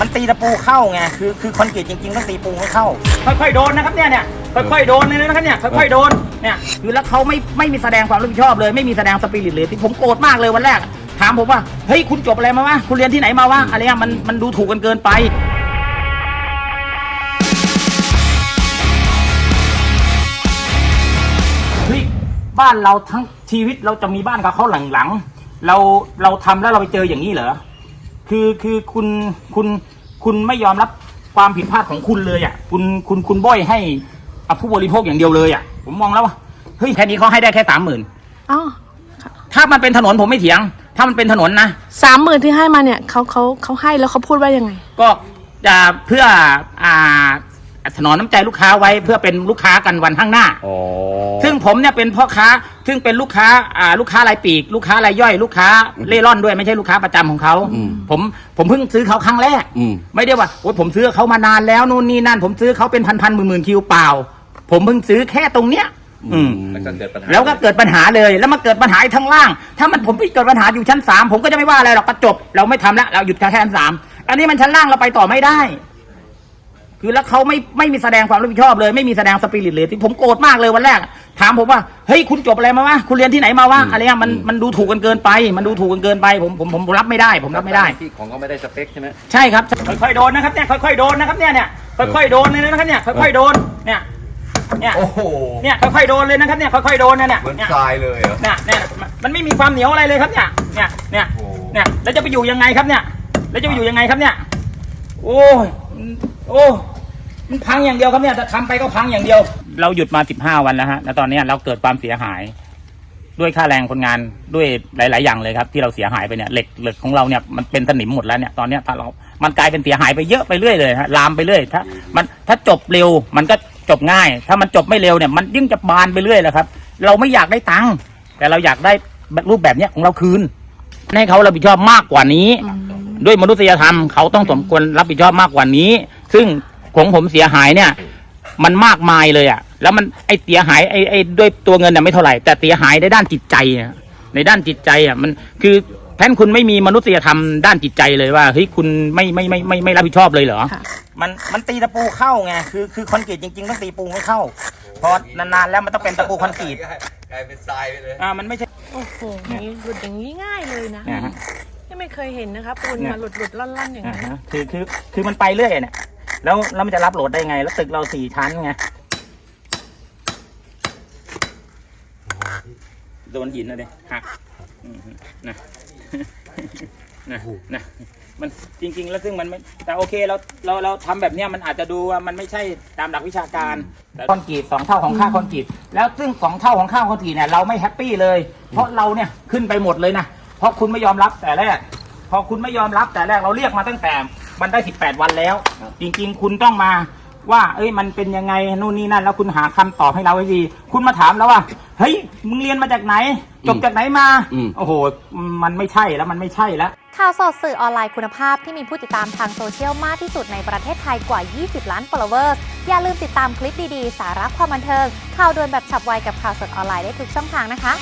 มันตีตะปูเข้าไงคือคือคอนกรีตจริงๆต้องตีปูให้เข้า ค่อยๆโดนนะครับเนี่ยเนี่ยค่อยๆโดนเลยนะครับเนี่ยค่อยๆโดนเนี่ยคือแล้วเขาไม่ไม่มีแสดงความรับผิดชอบเลยไม่มีแสดงสปิริตเลยที่ผมโกรธมากเลยวันแรก ถามผมว่าเฮ้ยคุณจบอะไรมาวะคุณเรียนที่ไหนมาวะอะไรเงี้ยมันมันดูถูกกันเกินไปเฮ้ยบ้านเราทั้งชีวิตเราจะมีบ้านกับเขาหลังๆเราเราทำแล้วเราไปเจออย่างนี้เหรอคือคือคุณคุณ คุณไม่ยอมรับความผิดพลาดของคุณเลยอะ คุณคุณคุณบ้อยให้อะผู้บริโภคอย่างเดียวเลยอะ ผมมองแล้วว่าเฮ้ยแค่นี้เขาให้ได้แค่สามหมื่นอ๋อถ้ามันเป็นถนนผมไม่เถียง ถ้ามันเป็นถนนนะสามหมื่นที่ให้มาเนี่ยเขาเขาเขาให้แล้วเขาพูดว่ายังไง ก็จะเพื่ออ่า ถนอมน้ำใจลูกค้าไว้เพื่อเป็นลูกค้ากันวันข้างหน้า อ๋อซึ่งผมเนี่ยเป็นพ่อค้า ซึ่งเป็นลูกค้าอ่าลูกค้ารายปลีก ลูกค้ารายย่อย ลูกค้าเล่ร่อนด้วยไม่ใช่ลูกค้าประจำของเขาอืมผมผมเพิ่งซื้อเขาครั้งแรกอืม ไม่ได้ว่าโอ้ยผมซื้อเขามานานแล้วนู่นนี่นั่น ผมซื้อเขาเป็นพันพันหมื่นหมื่นคิวเปล่า ผมเพิ่งซื้อแค่ตรงเนี้ย อืม แล้วก็เกิดปัญหาแล้วก็เกิดปัญหาเลยแล้วมาเกิดปัญหาอีกทั้งล่าง ถ้ามันผมไปเกิดปัญหาอยู่ชั้นสามผมก็จะไม่ว่าอะไรหรอกก็จบ เราไม่ทำแล้วเราหยุดแค่ชั้นสามอันนี้มันชั้นล่างเราไปต่อไม่ได้ คือแล้วเขาไม่ไม่มีแสดงความรับผิดชอบเลยไม่มีแสดงสปิริตเลยที่ผมโกรธมากเลยวันแรก ถามผมว่าเฮ้ยคุณจบอะไรมาวะคุณเรียนที่ไหนมาวะอะไรเงี้ยมันมันดูถูกกันเกินไป มันดูถูกกันเกินไปผมผมผมรับไม่ได้ ผมรับไม่ได้ที่ของก็ไม่ได้สเปคใช่ไหมใช่ครับค่อยๆโดนนะครับเนี่ยค่อยๆโดนนะครับเนี่ยเนี่ยค่อยๆโดนเลยนะครับเนี่ยค่อยๆโดนเนี่ยเนี่ยโอ้โหเนี่ยค่อยๆโดนเลยนะครับเนี่ยค่อยๆโดนนะเนี่ยเหมือนเนี่ยทรายเลยเหรอเนี่ยเนี่ยมันมันไม่มีความเหนียวอะไรเลยครับเนี่ยเนี่ยเนี่ยโอ้เนี่ยแล้วจะไปอยู่ยังไงครับเนี่ย แล้วจะไปอยู่ยังไงครับเนี่ย โอ้ยมันโอ้ มันพังอย่างเดียวครับเนี่ยถ้าทำไปก็พังอย่างเดียว เราหยุดมาสิบห้าวันแล้วฮะแล้วตอนเนี้ยเราเกิดความเสียหาย ด้วยค่าแรงคนงานด้วยหลาย ๆ อย่างเลยครับ ที่เราเสียหายไปเนี่ยเหล็กเหล็กของเราเนี่ยมันเป็นสนิมหมดแล้วเนี่ยตอนเนี้ยถ้าเรา มันกลายเป็นเสียหายไปเยอะไปเรื่อยเลยฮะลามไปเรื่อยถ้ามันถ้าจบเร็วมันก็จบง่าย ถ้ามันจบไม่เร็วเนี่ยมันยิ่งจะบานไปเรื่อยแหละครับ เราไม่อยากได้ตังค์แต่เราอยากได้รูปแบบเนี้ยของเราคืน ให้เขารับผิดชอบมากกว่านี้ ด้วยมนุษยธรรมเขาต้องสมควรรับผิดชอบมากกว่านี้ ซึ่ง ของผมเสียหายเนี่ย มันมากมายเลยอะ่ะ แล้วมันไอเสียหายไอไอด้วยตัวเงินน่ะไม่เท่าไหร่ แต่เสียหายในด้านจิตใจอะในด้านจิตใจอะมันคือแทนคุณไม่มีมนุษยธรรมด้านจิตใจเลยว่าเฮ้ยคุณไม่ไม่ไม่ไม่ไม่รับผิดชอบเลยเหรอ ค่ะ มันมันตีตะปูเข้าไงคือคือคอนกรีตจริง ๆ ต้องตีปูไม่เข้า พอนานๆแล้วมันต้องเป็นตะปูคอนกรีตกลายเป็นทรายไปเลย อ่ามันไม่ใช่ โอ้โหนี่หลุดอย่างนี้ง่ายเลยนะนะฮะ นี่ไม่เคยเห็นนะคะปูนเนี่ยมาหลุดหลุดล่อนล่อนๆอย่างอ่านั้น ฮะคือคือคือมันไปเรื่อยเนี่ย แล้วแล้วมันจะรับโหลดได้ไง แล้วตึกเราสี่ชั้นไงโดนหินนะเด็หักอืมนะนะนะมันจริง ๆ แล้วซึ่งมันไม่แต่โอเคเราเราเราทำแบบเนี้ยมันอาจจะดูว่ามันไม่ใช่ตามหลักวิชาการแต่คอนกรีตสองเท่าของค่าคอนกรีตแล้วซึ่งสองเท่าของค่าคอนกรีตเนี่ยเราไม่แฮปปี้เลย เพราะเราเนี่ยขึ้นไปหมดเลยนะเพราะคุณไม่ยอมรับแต่แรกพอคุณไม่ยอมรับแต่แรกเราเรียกมาตั้งแต่ มันได้ 18 วันแล้วจริงๆ คุณต้องมาว่า เอ้ยมันเป็นยังไงนู่นนี่นั่นแล้วคุณหาคำตอบให้เราให้ดี คุณมาถามแล้วว่าเฮ้ยมึงเรียนมาจากไหน จบจากไหนมาอืม โอ้โห มันไม่ใช่แล้วมันไม่ใช่แล้ว ข่าวสดสื่อออนไลน์คุณภาพที่มีผู้ติดตามทางโซเชียลมากที่สุดในประเทศไทยกว่า 20 ล้าน followers อย่าลืมติดตามคลิปดี ๆ สาระความบันเทิง ข่าวด่วนแบบฉับไวกับข่าวสดออนไลน์ได้ทุกช่องทางนะคะ